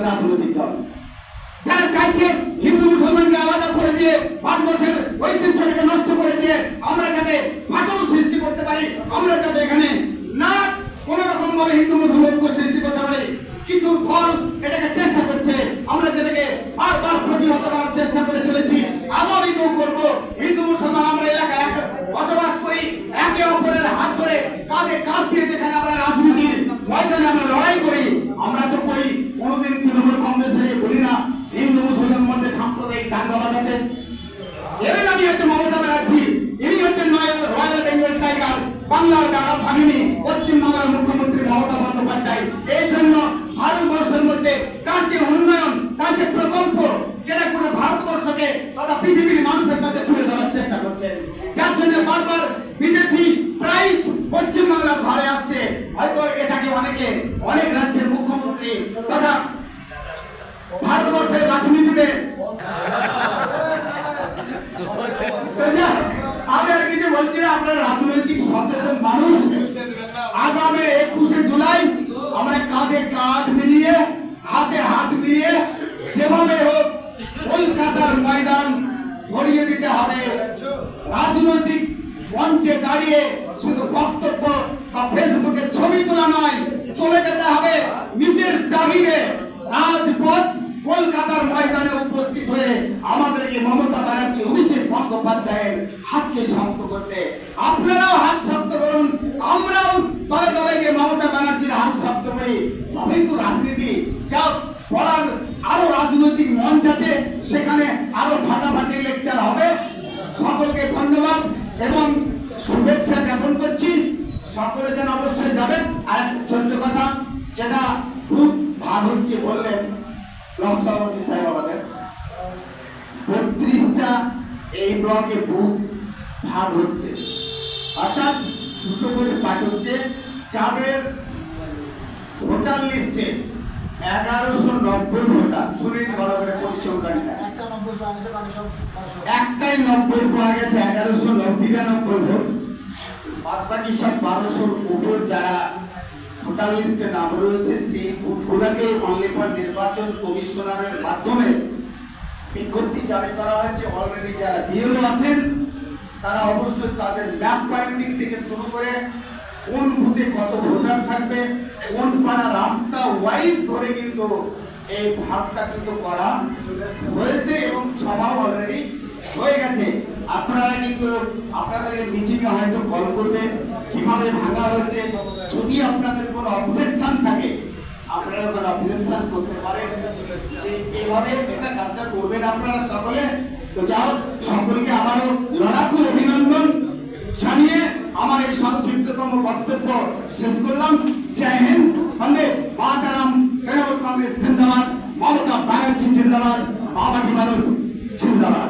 রাজনৈতিক দল যারা চাইছে হিন্দু মুসলমানকে আলাদা করে দিয়ে ভারতবর্ষের ঐতিহ্যটাকে নষ্ট করে দিয়ে আমরা যাতে ফাটল সৃষ্টি করতে পারি, আমরা যাতে এখানে না কোনো রকম ভাবে হিন্দু মুসলমান সৃষ্টি করতে পারি, কিছু দল এটাকে চেষ্টা করছে আমরা যেটাকে বারবার প্রতিহত করার চেষ্টা করে চলেছি আগামীতেও করব হিন্দু মুসলমান আমরা এলাকায় এক বসবাস করি একে অপরের হাত ধরে কাঁধে কাঁধ দিয়ে যেখানে আমরা রাজনীতির ময়দানে আমরা লড়াই করি আমরা তো করি কোনোদিন তৃণমূল কংগ্রেসের বলি না হিন্দু মুসলমান মধ্যে সাম্প্রদায়িক দাঙ্গা বাঁধাতে এর নামই হচ্ছে মমতা ইনি হচ্ছেন রয়্যাল বেঙ্গল টাইগার, বাংলার গা- বাহিনী পশ্চিম মুখ্যমন্ত্রী মমতা বন্দ্যোপাধ্যায়। এই জন্য ভারতবর্ষের মধ্যে তার যে উন্নয়ন তার যে প্রকল্প, যেটা করে ভারতবর্ষকে তথা পৃথিবীর মানুষের কাছে তুলে ধরার চেষ্টা করছেন যার জন্য বারবার বিদেশি প্রাইজ পশ্চিম বাংলার ঘরে আসছে। হয়তো এটাকে অনেকে অনেক রাজ্যের মুখ্যমন্ত্রী তথা ভারতবর্ষের রাজনীতিতে আমি আর কিছু বলছি না আমরা রাজনৈতিক সচেতন মানুষ। আগামী একুশে জুলাই আমরা কাঁধে কাঁধ মিলিয়ে, হাতে হাত মিলিয়ে যেভাবে হোক কলকাতার ময়দান ভরিয়ে দিতে হবে। রাজনৈতিক মঞ্চে দাঁড়িয়ে শুধু বক্তব্য বা ফেসবুকে ছবি তোলা নয়, চলে যেতে হবে নিজের জাগিরে রাজপথ কলকাতার ময়দানে উপস্থিত হয়ে আমাদেরকে মমতা ব্যানার্জি, অভিষেক বন্দ্যোপাধ্যায়ের হাতকে শান্ত করতে। আপনারাও হাত করুন আমরাও তলে তলে গিয়ে মমতা ব্যানার্জির হাত শক্ত করি তবেই তো রাজনীতি যা পড়ার আরও রাজনৈতিক মঞ্চ আছে, সেখানে আরও ফাটাফাটি লেকচার হবে। সকলকে ধন্যবাদ এবং শুভেচ্ছা জ্ঞাপন করছি। সকলে যেন অবশ্যই যাবেন। আর একটা ছোট্ট কথা, যেটা খুব ভাগ হচ্ছে বললেন ব্লক সভাপতি সাহেব আমাদের। বত্রিশটা এই ব্লকে বুথ ভাগ হচ্ছে। অর্থাৎ দুটো করে পাঠ হচ্ছে। যাদের ভোটার লিস্টে এগারোশো নব্বই ভোটার শুনে ভালো করে পরিসংখ্যানটা। একটাই নব্বই পাওয়া গেছে এগারোশো বিরানব্বই ভোট। বাদ বাকি সব বারোশোর উপর যারা ভোটার লিস্টে নাম রয়েছে সেই বুথগুলোকে অনলি ফর নির্বাচন কমিশনারের মাধ্যমে বিজ্ঞপ্তি জারি করা হয়েছে। অলরেডি যারা বিএলও আছেন তারা অবশ্যই তাদের ম্যাপ পয়েন্টিং থেকে শুরু করে কোন বুথে কত ভোটার থাকবে, কোন পাড়া রাস্তা ওয়াইজ ধরে কিন্তু এই ভাগটা কিন্তু করা হয়েছে এবং ছমাও অলরেডি হয়ে গেছে। আপনারা কিন্তু আপনাদের মিটিংয়ে হয়তো কল করবেন, কীভাবে ভাঙা হয়েছে, যদি আপনাদের কোনো অবজেকশন থাকে, আপনারা কোনো অবজেকশন করতে পারেন। যে এইভাবে এটা কাজটা করবেন আপনারা সকলে। তো যাও সকলকে আবারও লড়াকু আমার এই সংক্ষিপ্ততম বক্তব্য শেষ করলাম জয় হিন্দ বন্দে মাতারাম তৃণমূল কংগ্রেস জিন্দাবাদ মমতা ব্যানার্জি জিন্দাবাদ বাবাজি মানুষ জিন্দাবাদ